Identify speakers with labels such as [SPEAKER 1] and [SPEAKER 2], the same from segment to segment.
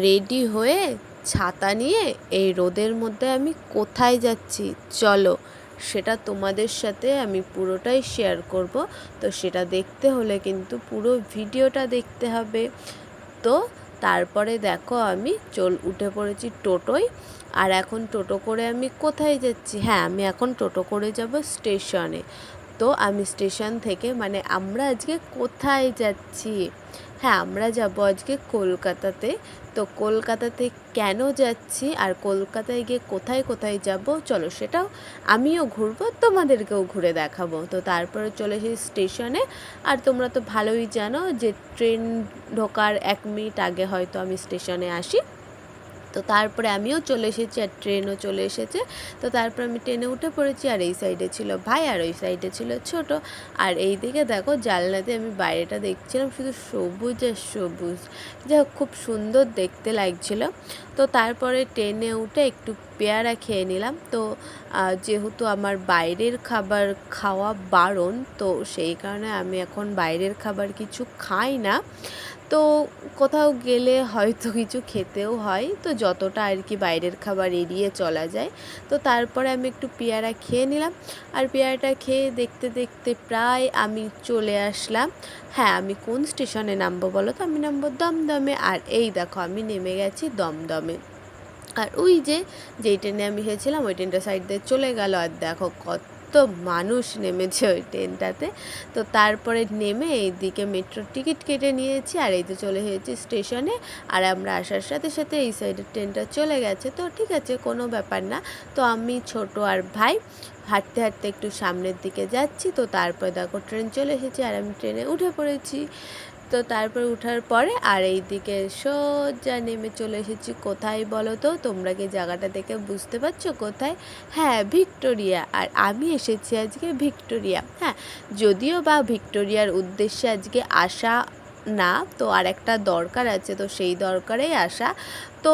[SPEAKER 1] Ready হয়ে ছাতা নিয়ে এই রোদের মধ্যে আমি কোথায় যাচ্ছি? চলো, সেটা তোমাদের সাথে আমি পুরোটাই শেয়ার করব। তো সেটা দেখতে হলে কিন্তু পুরো ভিডিওটা দেখতে হবে। তো তারপরে দেখো আমি চল, উঠে পড়েছি টোটোয়। আর এখন টোটো করে আমি কোথায় যাচ্ছি? হ্যাঁ আমি এখন টোটো করে যাব স্টেশনে। তো আমি স্টেশন থেকে মানে আমরা আজকে কোথায় যাচ্ছি? হ্যাঁ আমরা যাব আজকে কলকাতাতে। তো কলকাতাতে কেন যাচ্ছি আর কলকাতায় গিয়ে কোথায় কোথায় যাব? চলো সেটাও আমিও ঘুরবো, তোমাদেরকেও ঘুরে দেখাবো। তো তারপরে চলে এসেছি স্টেশনে। আর তোমরা তো ভালোই জানো যে ট্রেন ঢোকার এক মিনিট আগে হয়তো আমি স্টেশনে আসি। তো তারপরে আমিও চলে এসেছি আর ট্রেনও চলে এসেছে। তো তারপর আমি ট্রেনে উঠে পড়েছি আর এই সাইডে ছিল ভাই আর ওই সাইডে ছিল ছোট। আর এই দিকে দেখো জানলাতে আমি বাইরেটা দেখছিলাম শুধু সবুজ আর সবুজ। যা খুব সুন্দর দেখতে লাগছিল। তো তারপরে ট্রেনে উঠে একটু পেয়ারা খেয়ে নিলাম। তো যেহেতু আমার বাইরের খাবার খাওয়া বারণ, তো সেই কারণে আমি এখন বাইরের খাবার কিছু খাই না। তো কোথাও গেলে হয়তো কিছু খেতেও হয়। তো যতটা আর কি বাইরের খাবার এড়িয়ে চলা যায়। তো তারপরে আমি একটু পেয়ারা খেয়ে নিলাম। আর পেয়ারাটা খেয়ে দেখতে দেখতে প্রায় আমি চলে আসলাম। হ্যাঁ আমি কোন স্টেশনে নামবো বলো তো? আমি নামবো দমদমে। আর এই দেখো, আমি নেমে গেছি দমদমে। আর ওই যে, যেই ট্রেনে আমি এসেছিলাম ওই ট্রেনটা সাইড দিয়ে চলে গেল। আর দেখো কত মানুষ নেমেছে ওই ট্রেনটাতে। তো তারপরে নেমে এইদিকে মেট্রোর টিকিট কেটে নিয়েছি আর এই তো চলে এসেছি স্টেশনে। আর আমরা আসার সাথে সাথে এই সাইডের ট্রেনটা চলে গেছে। তো ঠিক আছে, কোনো ব্যাপার না। তো আমি ছোট আর ভাই হাঁটতে হাঁটতে একটু সামনের দিকে যাচ্ছি। তো তারপর দেখো ট্রেন চলে এসেছে আর আমি ট্রেনে উঠে পড়েছি। তো তারপর উঠার পরে আর এই দিকে সোজা নেমে চলে এসেছি। কোথায় বলো তো? তোমরা কি জায়গাটা দেখে বুঝতে পারছ কোথায়? হ্যাঁ ভিক্টোরিয়া। আর আমি এসেছি আজকে ভিক্টোরিয়া। হ্যাঁ যদিও বা ভিক্টোরিয়ার উদ্দেশ্যে আজকে আসা না, তো আর একটা দরকার আছে, তো সেই দরকারেই আসা। তো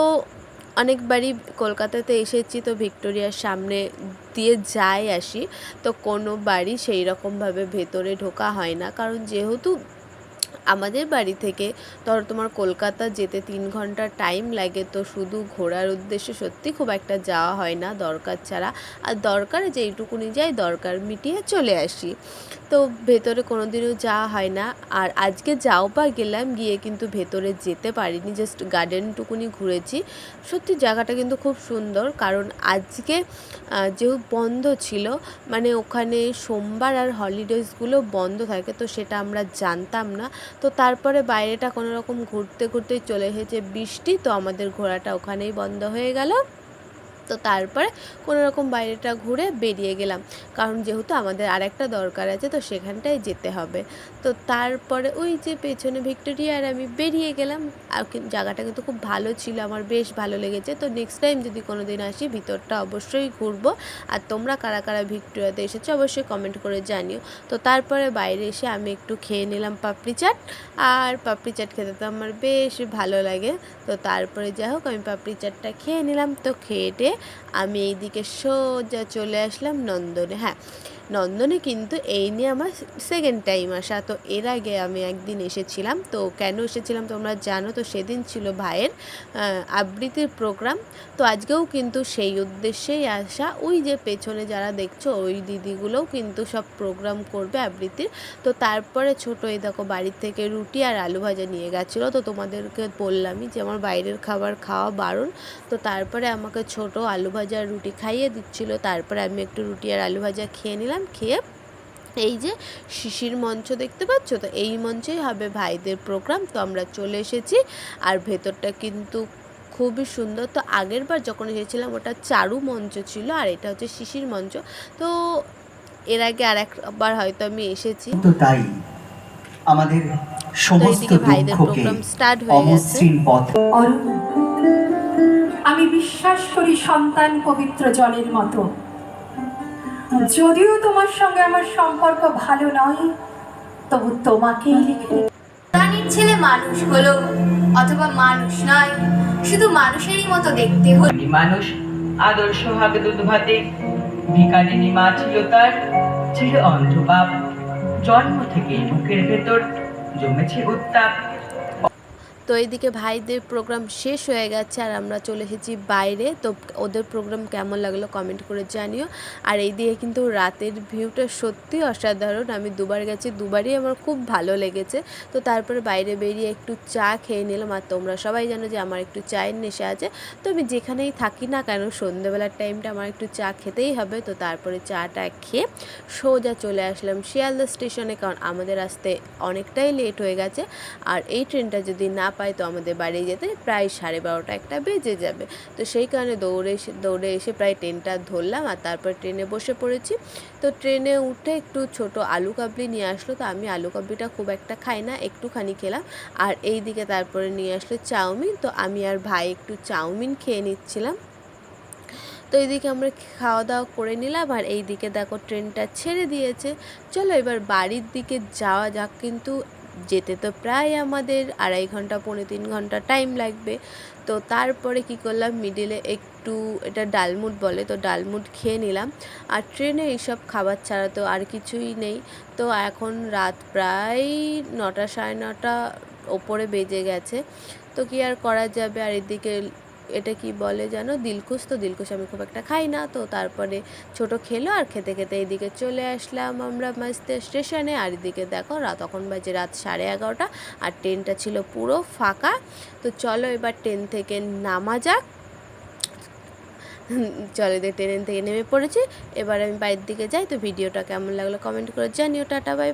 [SPEAKER 1] অনেকবারই কলকাতাতে এসেছি, তো ভিক্টোরিয়ার সামনে দিয়ে যাই আসি। তো কোনো বাড়ি সেই রকমভাবে ভেতরে ঢোকা হয় না। কারণ যেহেতু আমাদের বাড়ি থেকে, ধরো তোমার কলকাতা যেতে তিন ঘণ্টা টাইম লাগে, তো শুধু ঘোরার উদ্দেশ্যে সত্যি খুব একটা যাওয়া হয় না দরকার ছাড়া। আর দরকার যেইটুকুনি যাই দরকার মিটিয়ে চলে আসি। তো ভেতরে কোনো দিনও যাওয়া হয় না। আর আজকে যাও বা গেলাম গিয়ে কিন্তু ভেতরে যেতে পারিনি জাস্ট গার্ডেনটুকুনি ঘুরেছি। সত্যি জায়গাটা কিন্তু খুব সুন্দর, কারণ আজকে যেহেতু বন্ধ ছিল মানে ওখানে সোমবার আর হলিডেজগুলো বন্ধ থাকে, তো সেটা আমরা জানতাম না। তো তারপরে বাইরেটা কোনো রকম ঘুরতে ঘুরতে চলে এসেছে বৃষ্টি, তো আমাদের ঘোরাটা ওখানেই বন্ধ হয়ে গেল। তো তারপরে কোনো রকম বাইরেটা ঘুরে বেরিয়ে গেলাম। কারণ যেহেতু আমাদের আর একটা দরকার আছে, তো সেখানটায় যেতে হবে। তো তারপরে ওই যে পেছনে ভিক্টোরিয়া আর আমি বেরিয়ে গেলাম। আর জায়গাটা কিন্তু খুব ভালো ছিল, আমার বেশ ভালো লেগেছে। তো নেক্সট টাইম যদি কোনো দিন আসি, ভিতরটা অবশ্যই ঘুরবো। আর তোমরা কারা কারা ভিক্টোরিয়াতে এসেছ, অবশ্যই কমেন্ট করে জানিও। তো তারপরে বাইরে এসে আমি একটু খেয়ে নিলাম পাপড়ি চাট। আর পাপড়ি চাট খেতে তো আমার বেশ ভালো লাগে। তো তারপরে যাই হোক, আমি পাপড়ি চাটটা খেয়ে নিলাম। তো খেয়ে আমি এইদিকে সোজা চলে আসলাম নন্দনে। হ্যাঁ নন্দনে কিন্তু এই নিয়ে আমার সেকেন্ড টাইম আসা। তো এর আগে আমি একদিন এসেছিলাম, তো কেন এসেছিলাম তোমরা জানো? তো সেদিন ছিল ভাইয়ের আবৃত্তির প্রোগ্রাম তো আজকেও কিন্তু সেই উদ্দেশ্যেই আসা। ওই যে পেছনে যারা দেখছ, ওই দিদিগুলোও কিন্তু সব প্রোগ্রাম করবে আবৃত্তির। তো তারপরে ছোট এই দেখো বাড়ির থেকে রুটি আর আলু ভাজা নিয়ে গেছিল। তো তোমাদেরকে বললামই যে আমার বাইরের খাবার খাওয়া বারণ। তো তারপরে আমাকে ছোট আলু ভাজা রুটি খাইয়ে দিচ্ছিল। তারপরে আমি একটু রুটি আর আলু ভাজা খেয়ে নিলাম। খেয়ে এই যে শিশির মঞ্চ দেখতে পাচ্ছ? তো এই মঞ্চেই হবে ভাইদের প্রোগ্রাম। তো আমরা চলে এসেছি আর ভেতরটা কিন্তু খুবই সুন্দর। তো আগের বার যখন এসেছিলাম ওটা চারু মঞ্চ ছিল আর এটা হচ্ছে শিশির মঞ্চ। তো এর আগে আর একবার হয়তো আমি এসেছি।
[SPEAKER 2] তো তাই আমাদের সমস্ত
[SPEAKER 1] ভাইদের
[SPEAKER 2] দুঃখকে
[SPEAKER 1] স্টার্ট হয়ে গেছে।
[SPEAKER 2] পথ
[SPEAKER 3] আমি বিশ্বাস করি সন্তান পবিত্র জলের মতো। যদিও তোমার সঙ্গে আমার সম্পর্ক ভালো নয় তবু তোমাকেই লিখে
[SPEAKER 4] প্রাণীর ছেলে মানুষ হলো অথবা মানুষ নয় শুধু মানুষেরই মতো দেখতে হলো।
[SPEAKER 5] মানুষ আদর্শ হবে দুধ ভাতে ভিকারিনী মা ছিল তার ছিল অন্ধপাপ। জন্ম থেকে বুকের ভেতর জমেছে উত্তাপ।
[SPEAKER 1] তো এইদিকে ভাইদের প্রোগ্রাম শেষ হয়ে গেছে আর আমরা চলে এসেছি বাইরে। তো ওদের প্রোগ্রাম কেমন লাগল কমেন্ট করে জানিও। আর এইদিকে কিন্তু রাতের ভিউটা সত্যি অসাধারণ। আমি দুবার গেছি, দুবারই আমার খুব ভালো লেগেছে। তো তারপরে বাইরে বেরিয়ে একটু চা খেয়ে নিলাম। আর তোমরা সবাই জানো যে আমার একটু চায়ের নেশা আছে। তো আমি যেখানেই থাকি না কেন, সন্ধেবেলার টাইমটা আমার একটু চা খেতেই হবে। তো তারপরে চাটা খেয়ে সোজা চলে আসলাম শিয়ালদা স্টেশনে কারণ আমাদের আসতে অনেকটাই লেট হয়ে গেছে। আর এই ট্রেনটা যদি না পাই তো আমাদের বাড়ি যেতে প্রায় সাড়ে বারোটা একটা বেজে যাবে। তো সেই কারণে দৌড়ে এসে দৌড়ে এসে প্রায় ট্রেনটা ধরলাম আর তারপর ট্রেনে বসে পড়েছি। তো ট্রেনে উঠে একটু ছোট আলু কাবলি নিয়ে আসলো তো আমি আলু কাবলিটা খুব একটা খাই না, একটুখানি খেলাম। আর এই দিকে তারপরে নিয়ে আসলো চাউমিন, তো আমি আর ভাই একটু চাউমিন খেয়ে নিচ্ছিলাম। তো এইদিকে আমরা খাওয়া দাওয়া করে নিলাম আর এই দিকে দেখো ট্রেনটা ছেড়ে দিয়েছে। চলো এবার বাড়ির দিকে যাওয়া যাক, কিন্তু যেতে তো প্রায় আমাদের আড়াই ঘণ্টা, পৌনে তিন ঘণ্টা টাইম লাগবে। তো তারপরে কি করলাম মিডিলে একটু এটা ডালমুট বলে, তো ডালমুট খেয়ে নিলাম। আর ট্রেনে এইসব খাবার ছাড়া তো আর কিছুই নেই। তো এখন রাত প্রায় নটা, সাড়ে নটা ওপরে বেজে গেছে। তো কি আর করা যাবে? আর এদিকে এটা কি বলে জানো? দিলকুশ তো দিলকুশ আমি খুব একটা খাই না। তো তারপরে ছোট খেলো আর খেতে খেতে এদিকে চলে আসলাম আমরা মাস্তে স্টেশনে আর এদিকে দেখো রাত তখন বাজে রাত সাড়ে এগারোটা আর ট্রেনটা ছিল পুরো ফাঁকা। তো চলো এবার ট্রেন থেকে নামা যাক। চলো এদের ট্রেন থেকে নেমে পড়েছি। এবার আমি বাইরের দিকে যাই। তো ভিডিওটা কেমন লাগল কমেন্ট করে জানিও। Tata bye